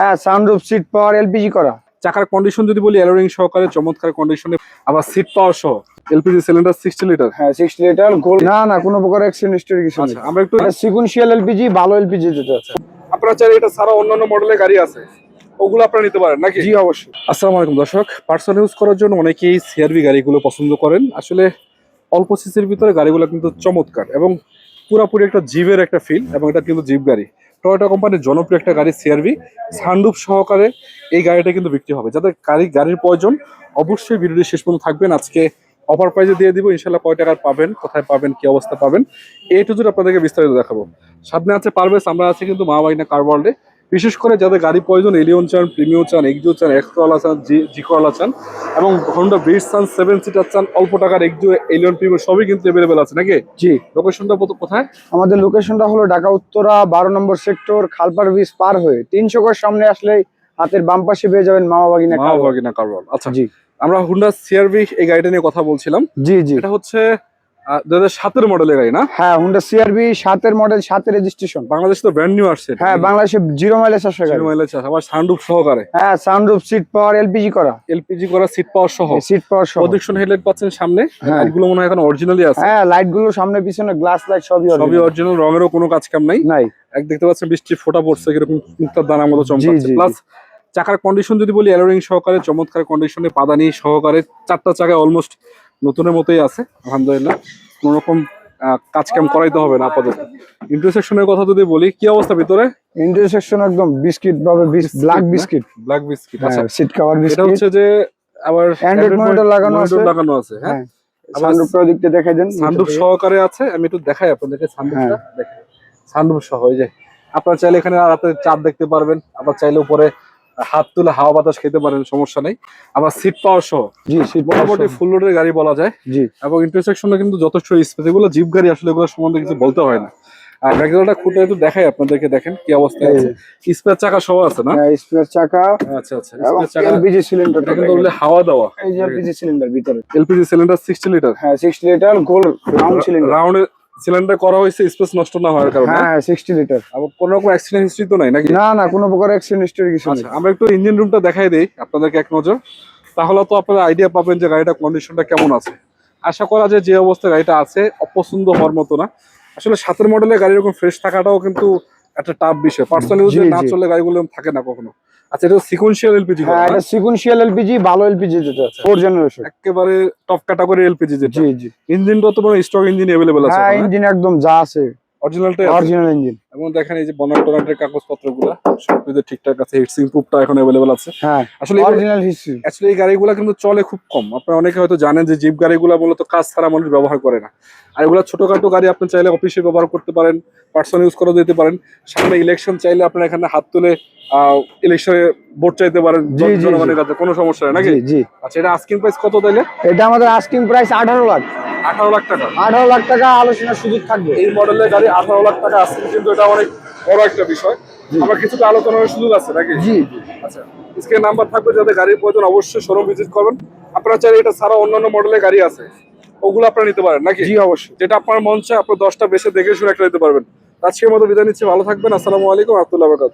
হ্যাঁ sunroof seat power LPG করা। চাকার কন্ডিশন যদি বলি অ্যালোরিং সহকারে চমৎকার কন্ডিশনে আবার সিট পাওয়ার সহ। এলপিজি সিলিন্ডার সিক্সটি লিটার হ্যাঁ সিক্সটি লিটার গোল্ড না না কোনো প্রকার অ্যাক্সিডেন্ট হিস্টোরি কিছু আচ্ছা আমরা একটু সিকুয়েন্সিয়াল এলপিজি ভালো এলপিজি যেটা আছে। আপনারা চাইলে এটা ছাড়া অন্যান্য মডেলের গাড়ি আছে। ওগুলো আপনারা নিতে পারেন নাকি? জি অবশ্যই। আসসালামু আলাইকুম দর্শক। পার্সোনাল ইউজ করার জন্য অনেকেই সিআরভি গাড়িগুলো পছন্দ করেন। আসলে অল্প সিসির ভিতরে গাড়িগুলো কিন্তু চমৎকার এবং পুরোপুরি একটা জিপের একটা ফিল এবং এটা কিন্তু জিপ গাড়ি। টয়োটা কোম্পানির জনপ্রিয় একটা গাড়ি সিআরভি সানরুপ সহকারে এই গাড়িটা কিন্তু বিক্রি হবে। যাদের গাড়ি, গাড়ির প্রয়োজন, অবশ্যই ভিডিওটি শেষ পর্যন্ত থাকবেন। আজকে অফার প্রাইজে দিয়ে দিব ইনশাল্লাহ কয় টাকার পাবেন, কোথায় পাবেন, কি অবস্থা পাবেন এই টু আপনাদেরকে বিস্তারিত দেখাবো। সামনে আছে পারভেজ আমরা আছি কিন্তু মা বাইনা কার ওয়ার্ল্ডে বিশেষ করে যাদের গাড়ি প্রয়োজন এলিয়ন চান প্রিমিও চান এক্সিও চান এক্সট্রাওয়ালা চান জি চান এবং হন্ডা ব্রিজ চান সেভেন সিটার চান অল্প টাকার এক্সিও এলিয়ন প্রিমিও সবই কিন্তু অ্যাভেলেবেল আছে নাকি? জি। লোকেশনটা কোথায়? আমাদের লোকেশনটা হলো ঢাকা উত্তরা বারো নম্বর সেক্টর খালপার ব্রিজ পার হয়ে। তিনশো গজ সামনে আসলে হাতের বাম পাশে পেয়ে যাবেন মামা বাগিনা মা বাগিনা কারওয়াল আচ্ছা জি। আমরা হুন্ডা সিআরভি এই গাড়িটা নিয়ে কথা বলছিলাম। জি জি। এটা হচ্ছে দু হাজার সাতের মডেলের গাড়ি না? হ্যাঁ হুন্ডা সিআরবি সাতের মডেল সাতের রেজিস্ট্রেশন বাংলাদেশে তো ব্র্যান্ড নিউ আসছে। হ্যাঁ বাংলাদেশে জিরো মাইলেজ আসে গাড়ি। মাইলেজ আবার সানরুফ সহকারে। হ্যাঁ সানরুফ সিট পাওয়ার এলপিজি করা। এলপিজি করা সিট পাওয়ার সহ। সিট পাওয়ার সহ। প্রদক্ষিণ হেডলাইট পাচ্ছেন সামনে। হ্যাঁ। লাইটগুলো মনে হয় এখন অরিজিনালি আছে। হ্যাঁ লাইটগুলো সামনে পিছনে গ্লাস লাইট সবই সবই অরিজিনাল রঙেরও কোনো কাজ কাম নাই। নাই। এক দেখতে পাচ্ছেন বৃষ্টি ফোটা পড়ছে কীরকম মুক্তার দানার মতো চমকাচ্ছে। প্লাস চাকার কন্ডিশন যদি বলি অ্যালোরিং সহকারে চমৎকার কন্ডিশনে পাদানি সহকারে চারটা চাকায় অলমোস্ট নতুনের মতোই আছে আলহামদুলিল্লাহ। কোনো রকম আহ, কাজ কাম করাইতে হবে না আপাতত। ইন্টারসেকশনের কথা যদি বলি কি অবস্থা ভিতরে? ইন্টারসেকশন একদম বিস্কিট ভাবে ব্ল্যাক বিস্কিট ব্ল্যাক বিস্কিট। আচ্ছা। Seat cover biscuit. এটা হচ্ছে যে আবার Android monitor লাগানো আছে। লাগানো আছে হ্যাঁ? হ্যাঁ। আবার সানরুফটাও দিকতে দেখাই দেন। সানরুফ সহকারে আছে আমি একটু দেখাই আপনাদেরকে সানরুফটা হ্যাঁ। দেখেন সানরুফ সহ এই যে। আপনারা চাইলে এখানে রাতে চাঁদ দেখতে পারবেন। আবার চাইলে উপরে হাত তুলে হাওয়া বাতাস খেতে পারেন সমস্যা নেই। আবার সিট পাওয়ার সহ। জি সিট মোটামুটি ফুল লোডের গাড়ি বলা যায়। জি। এবং ইন্টারসেকশনে কিন্তু যথেষ্ট স্পেস এগুলো জিপ গাড়ি আসলে এগুলো সম্বন্ধে কিছু বলতে হয় না। আর ব্যাকগ্রাউন্ডটা খুঁটে একটু দেখাই আপনাদেরকে দেখেন কি অবস্থা এই আছে। স্পেয়ার চাকা সহ আছে না? হ্যাঁ স্পেয়ার চাকা। আচ্ছা আচ্ছা স্পেয়ার চাকা এলপিজি সিলিন্ডার এটা কিন্তু বললে হাওয়া দেওয়া। এই যে এলপিজি সিলিন্ডার ভিতরে। এলপিজি সিলিন্ডার সিক্সটি লিটার হ্যাঁ 60 লিটার গোল্ড রাউন্ড সিলিন্ডার রাউন্ডে সিলিন্ডার করা হয়েছে স্পেস নষ্ট না হওয়ার কারণে। হ্যাঁ 60 লিটার আবার কোনো রকম অ্যাক্সিডেন্ট হিস্ট্রি তো নাই নাকি? না না কোনো প্রকার অ্যাক্সিডেন্ট হিস্টোরি কিছু নেই। আচ্ছা আমরা একটু ইঞ্জিন রুমটা দেখাই দেই আপনাদেরকে এক নজর। তাহলে তো আপনারা আইডিয়া পাবেন যে গাড়িটা কন্ডিশনটা কেমন আছে। আশা করা যায় যে অবস্থায় গাড়িটা আছে অপছন্দ হওয়ার মতো না। আসলে সাতের মডেলের গাড়ি এরকম ফ্রেশ থাকাটাও কিন্তু একটা টাফ বিষয়। পার্সোনাল না। চললে গাড়িগুলো থাকে না কখনো। আচ্ছা এটা সিকোয়েন্সিয়াল এলপিজি হ্যাঁ এটা সিকুয়েন্সিয়াল এলপিজি ভালো এলপিজি যেটা আছে ফোর জেনারেশন একেবারে টপ ক্যাটাগরি এলপিজি যেটা। জি জি। ইঞ্জিনটা তো মানে স্টক ইঞ্জিন अवेलेबल আছে হ্যাঁ ইঞ্জিন একদম যা আছে। অরিজিনালটা অরিজিনাল ইঞ্জিন এবং দেখেন এই যে টনাটের সবকিছু ঠিকঠাক আছে হিটসিং প্রুফটা এখন আছে। হ্যাঁ আসলে অরিজিনাল এই গাড়িগুলো কিন্তু চলে খুব কম। আপনারা অনেকে হয়তো জানেন যে জিপ গাড়িগুলো মূলত কাজ ছাড়া মানুষ ব্যবহার করে না। আর এগুলো ছোটখাটো গাড়ি আপনি চাইলে অফিসে ব্যবহার করতে পারেন পার্সোনাল ইউজ করে দিতে পারেন। সামনে ইলেকশন চাইলে আপনারা এখানে হাত তুলে ইলেকশনে ভোট চাইতে পারেন জনগণের কাছে কোনো সমস্যা নেই নাকি? জি আচ্ছা এটা আস্কিং প্রাইস কত তাইলে? এটা আমাদের আস্কিং প্রাইস আঠারো লাখ। আঠারো লাখ টাকা। আঠারো লাখ টাকা আলোচনার সুযোগ থাকবে। এই মডেলের গাড়ি আঠারো লাখ টাকা আসছে কিন্তু এটা অনেক বড় একটা বিষয়। আমার কিছুটা আলোচনার সুযোগ আছে নাকি? জি জি। আচ্ছা স্ক্রিনে নাম্বার থাকবে যাদের গাড়ির প্রয়োজন অবশ্যই শোরুম ভিজিট করবেন। আপনারা চাইলে এটা ছাড়া অন্যান্য মডেলের গাড়ি আছে। ওগুলো আপনারা নিতে পারেন নাকি? জি অবশ্যই। যেটা আপনার মন চায় আপনার দশটা বেশি দেখে শুনে একটা নিতে পারবেন। আজকের মতো বিদায় নিচ্ছি ভালো থাকবেন। আসসালামু আলাইকুম আবদুল্লাহ বাকাত